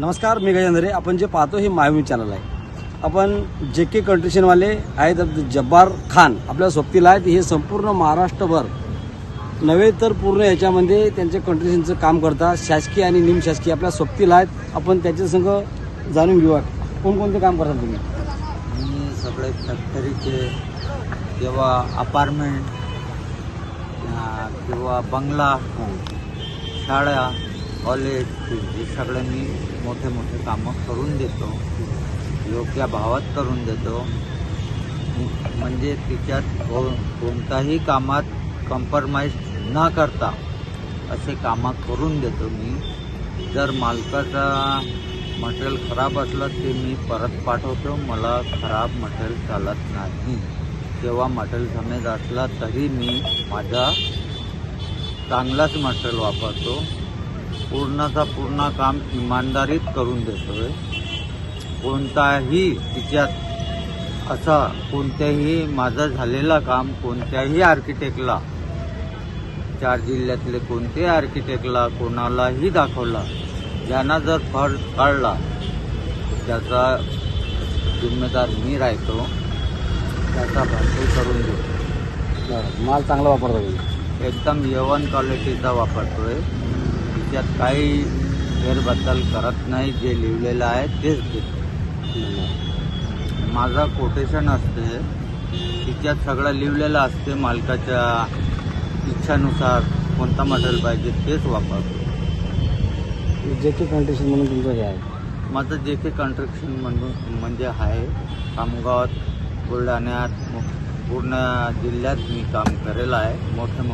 नमस्कार मी गजेंद्रे आपण जे पाहतो हे मायवी चॅनल आहे. आपण जे के कंट्रिशनवाले आहेत जब्बार खान आपल्या सोबतीला आहेत. हे संपूर्ण महाराष्ट्रभर नव्हे तर पूर्ण याच्यामध्ये त्यांचे कंट्रिशनचं काम करतात. शासकीय आणि निमशासकीय आपल्या सोबतीला आहेत. आपण त्याच्या संग जाणून घेऊया. कोणकोणते काम करतात तुम्ही? मी सगळे फॅक्टरीचे किंवा अपार्टमेंट किंवा बंगला शाळा ऑल हे सगळे मी मोठे मोठे कामं करून देतो. योग्य भावात करून देतो. म्हणजे तिच्यात कोणत्याही कोणताही कामात कॉम्प्रोमाइज न करता असे कामं करून देतो मी. जर मालकाचा मटेरियल खराब असलं ते मी परत पाठवतो. मला खराब मटेरियल चालत नाही. तेव्हा मटेरियल समेत असला तरी मी माझा चांगलाच मटेरियल वापरतो. पूर्णचा पूर्ण काम इमानदारीत करून देतोय. कोणताही तिच्यात असा कोणत्याही माझं झालेलं काम कोणत्याही आर्किटेक्टला चार जिल्ह्यातले कोणत्याही आर्किटेक्टला कोणालाही दाखवला ज्यांना जर फर्ज काढला त्याचा जिम्मेदार मी राहतो. त्याचा भरपूर करून देतो. माल चांगला वापरता एकदम यवन क्वालिटीचा वापरतोय. तिच्यात काही फेरबद्दल करत नाही जे लिहिलेलं आहे तेच देतो माझा कोटेशन असते तिच्यात सगळं लिहिलेलं असते मालकाच्या इच्छानुसार कोणता मटेरियल पाहिजे तेच वापरतो. जे के कंट्रिशन म्हणून तुमचं हे आहे. माझं जे काही कन्स्ट्रक्शन म्हणून म्हणजे आहे. खामगावात बुलढाण्यात पूर्ण जिल्ह्यात मी काम करेल आहे. मोठे मोठे